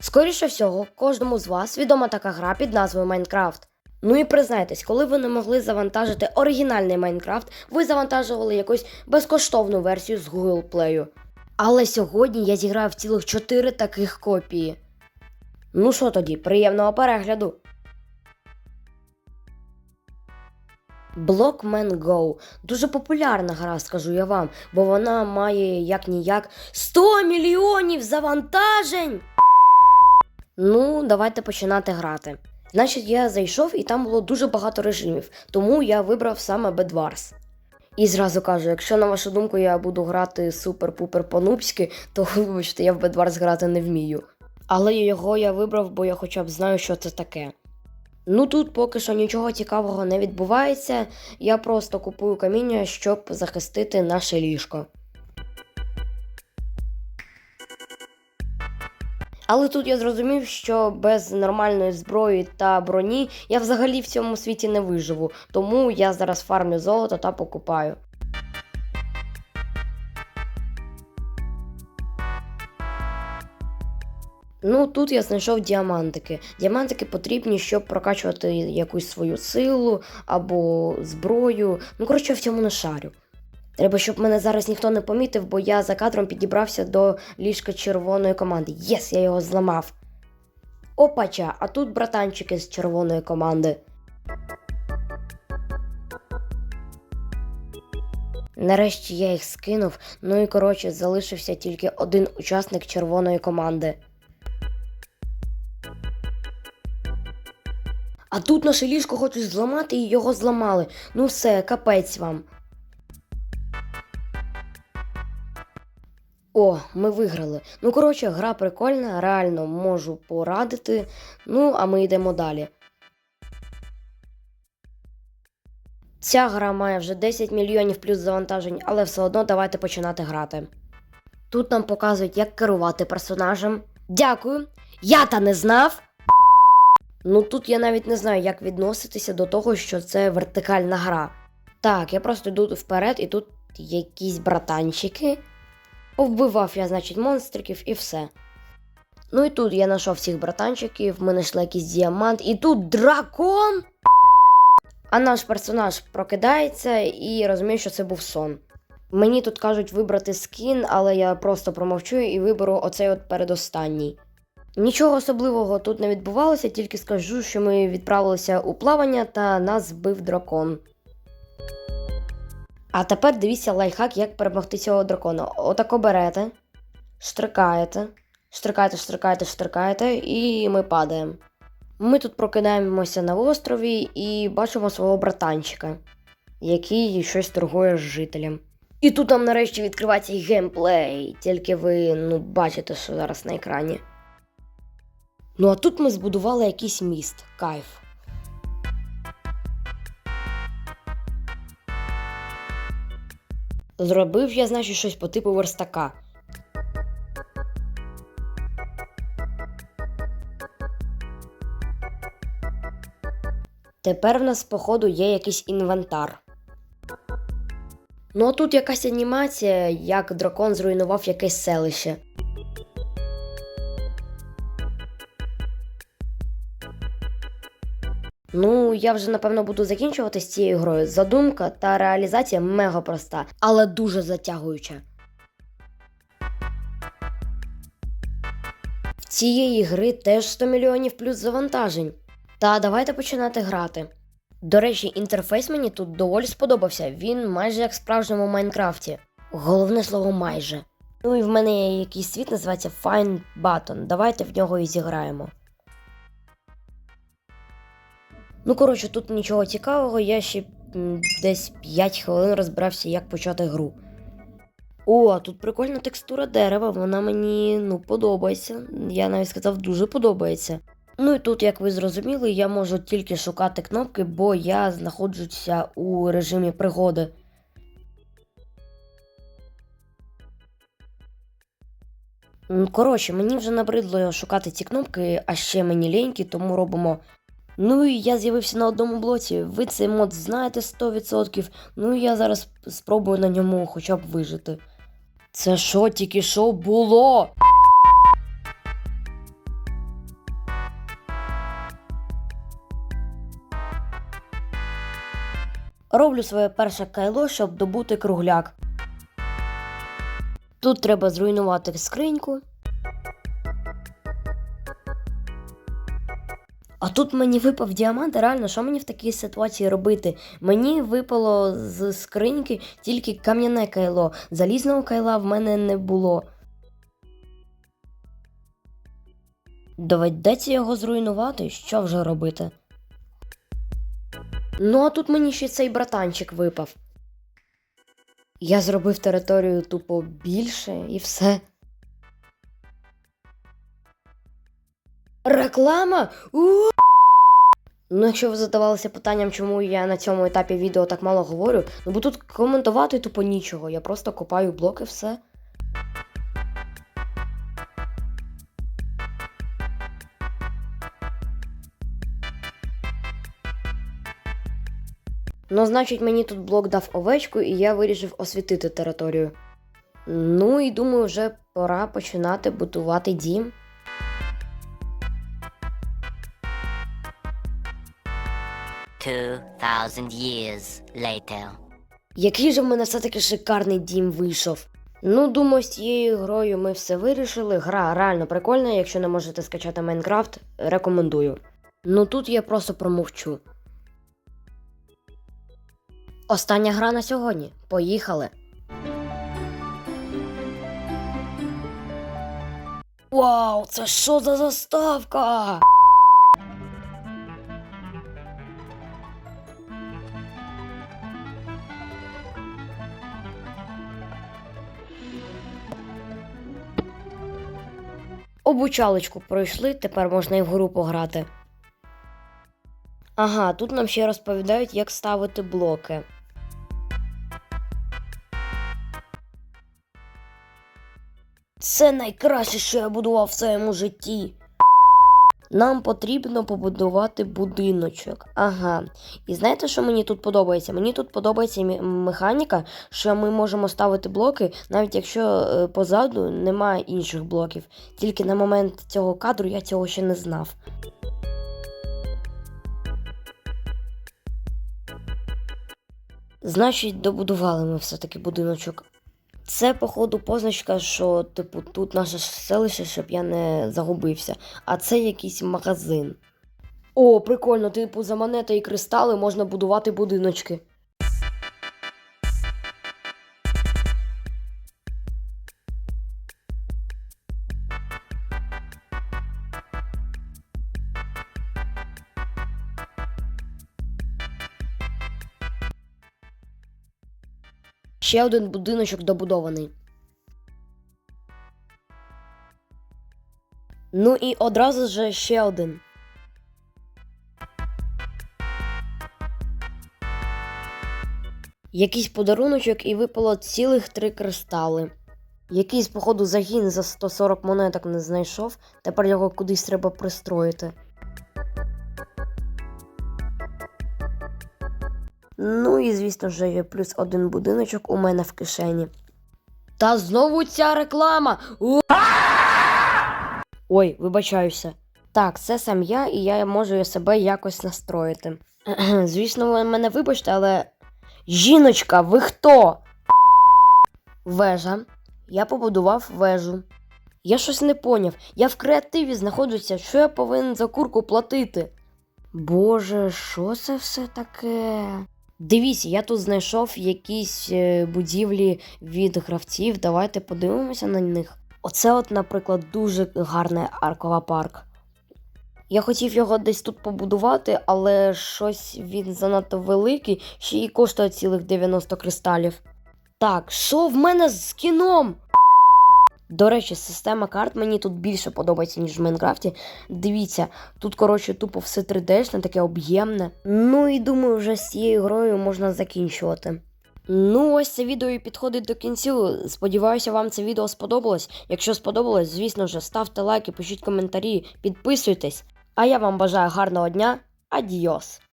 Скоріше всього, кожному з вас відома така гра під назвою Майнкрафт. Ну і признайтесь, коли ви не могли завантажити оригінальний Майнкрафт, ви завантажували якусь безкоштовну версію з Google Play. Але сьогодні я зіграю в цілих 4 таких копії. Ну що тоді, приємного перегляду. Blockman Go. Дуже популярна гра, скажу я вам, бо вона має як ніяк 100 мільйонів завантажень. Ну, давайте починати грати. Значить, я зайшов і там було дуже багато режимів, тому я вибрав саме Bedwars. І зразу кажу, якщо на вашу думку я буду грати супер-пупер по-нубськи, то вибачте, я в Bedwars грати не вмію. Але його я вибрав, бо я хоча б знаю, що це таке. Ну тут поки що нічого цікавого не відбувається, я просто купую каміння, щоб захистити наше ліжко. Але тут я зрозумів, що без нормальної зброї та броні я взагалі в цьому світі не виживу, тому я зараз фармлю золото та покупаю. Ну, тут я знайшов діамантики. Діамантики потрібні, щоб прокачувати якусь свою силу або зброю. Ну, коротше, я в цьому не шарю. Треба, щоб мене зараз ніхто не помітив, бо я за кадром підібрався до ліжка червоної команди. Єс, я його зламав. Опача, а тут братанчики з червоної команди. Нарешті я їх скинув, ну і коротше залишився тільки один учасник червоної команди. А тут наше ліжко хочуть зламати і його зламали. Ну все, капець вам. О, ми виграли. Ну, коротше, гра прикольна, реально можу порадити. Ну, а ми йдемо далі. Ця гра має вже 10 мільйонів плюс завантажень, але все одно давайте починати грати. Тут нам показують, як керувати персонажем. Дякую. Я та не знав. Ну тут я навіть не знаю, як відноситися до того, що це вертикальна гра. Так, я просто йду вперед, і тут якісь братанчики. Повбивав я, значить, монстриків і все. Ну і тут я знайшов всіх братанчиків, ми знайшли якийсь діамант, і тут дракон. А наш персонаж прокидається і розуміє, що це був сон. Мені тут кажуть вибрати скін, але я просто промовчу і виберу оцей от передостанній. Нічого особливого тут не відбувалося, тільки скажу, що ми відправилися у плавання та нас збив дракон. А тепер дивіться лайфхак, як перемогти цього дракона. Отако берете, штрикаєте, штрикаєте, штрикаєте, штрикаєте, і ми падаємо. Ми тут прокидаємося на острові і бачимо свого братанчика, який щось торгує з жителем. І тут нам нарешті відкривається геймплей, тільки ви ну, бачите, що зараз на екрані. Ну а тут ми збудували якийсь міст, кайф. Зробив я, значить, щось по типу верстака. Тепер в нас, походу, є якийсь інвентар. Ну а тут якась анімація, як дракон зруйнував якесь селище. Ну, я вже напевно буду закінчувати з цією грою. Задумка та реалізація мега проста, але дуже затягуюча. В цієї гри теж 100 мільйонів плюс завантажень. Та давайте починати грати. До речі, інтерфейс мені тут доволі сподобався. Він майже як в справжньому Майнкрафті. Головне слово майже. Ну і в мене є якийсь світ, називається Find Button. Давайте в нього і зіграємо. Ну, коротше, тут нічого цікавого, я ще десь 5 хвилин розбирався, як почати гру. О, тут прикольна текстура дерева, вона мені ну, подобається. Я навіть сказав, дуже подобається. Ну і тут, як ви зрозуміли, я можу тільки шукати кнопки, бо я знаходжуся у режимі пригоди. Коротше, мені вже набридло шукати ці кнопки, а ще мені ліньки, тому робимо Ну і я з'явився на одному блоці. Ви цей мод знаєте 100%. Ну і я зараз спробую на ньому хоча б вижити. Це що тільки що було? Роблю своє перше кайло, щоб добути кругляк. Тут треба зруйнувати скриньку. А тут мені випав діамант, реально, що мені в такій ситуації робити? Мені випало з скриньки тільки кам'яне кайло. Залізного кайла в мене не було. Доведеться його зруйнувати, що вже робити? Ну, а тут мені ще цей братанчик випав. Я зробив територію тупо більше і все. Реклама? у Ну, якщо ви задавалися питанням, чому я на цьому етапі відео так мало говорю, ну бо тут коментувати тупо нічого. Я просто копаю блоки, все. Ну, значить, мені тут блок дав овечку, і я вирішив освітити територію. Ну і думаю, вже пора починати будувати дім. Two thousand years later. Який же в мене все-таки шикарний дім вийшов. Ну, думаю, з цією грою ми все вирішили. Гра реально прикольна, якщо не можете скачати Майнкрафт, рекомендую. Ну тут я просто промовчу. Остання гра на сьогодні. Поїхали. Вау, це що за заставка? Обучалочку пройшли, тепер можна і в гру пограти. Ага, тут нам ще розповідають, як ставити блоки. Це найкраще, що я будував в своєму житті. Нам потрібно побудувати будиночок. Ага. І знаєте, що мені тут подобається? Мені тут подобається механіка, що ми можемо ставити блоки, навіть якщо е, позаду немає інших блоків. Тільки на момент цього кадру я цього ще не знав. Значить, добудували ми все-таки будиночок. Це, походу, позначка, що, типу, тут наше селище, щоб я не загубився. А це якийсь магазин. О, прикольно, типу, за монети і кристали можна будувати будиночки. Ще один будиночок добудований. Ну і одразу же ще один. Якийсь подаруночок і випало цілих три кристали. Якийсь, походу, загін за 140 монеток не знайшов, тепер його кудись треба пристроїти. Ну і звісно ж є плюс один будиночок у мене в кишені. Та знову ця реклама. Ой, вибачаюся. Так, це сам я, і я можу себе якось настроїти. Звісно, ви мене вибачте, але. Жіночка, ви хто? Вежа. Я побудував вежу. Я щось не поняв. Я в креативі знаходжуся, що я повинен за курку платити. Боже, що це все таке? Дивіться, я тут знайшов якісь е, будівлі від гравців. Давайте подивимося на них. Оце, от, наприклад, дуже гарний аркова-парк. Я хотів його десь тут побудувати, але щось він занадто великий, ще й коштує цілих 90 кристалів. Так, що в мене з кіном? До речі, система карт мені тут більше подобається, ніж в Майнкрафті. Дивіться, тут, коротше, тупо все 3D-шне, таке об'ємне. Ну і думаю, вже з цією грою можна закінчувати. Ну, ось це відео і підходить до кінцю. Сподіваюся, вам це відео сподобалось. Якщо сподобалось, звісно ж, ставте лайки, пишіть коментарі, підписуйтесь. А я вам бажаю гарного дня. Адіос!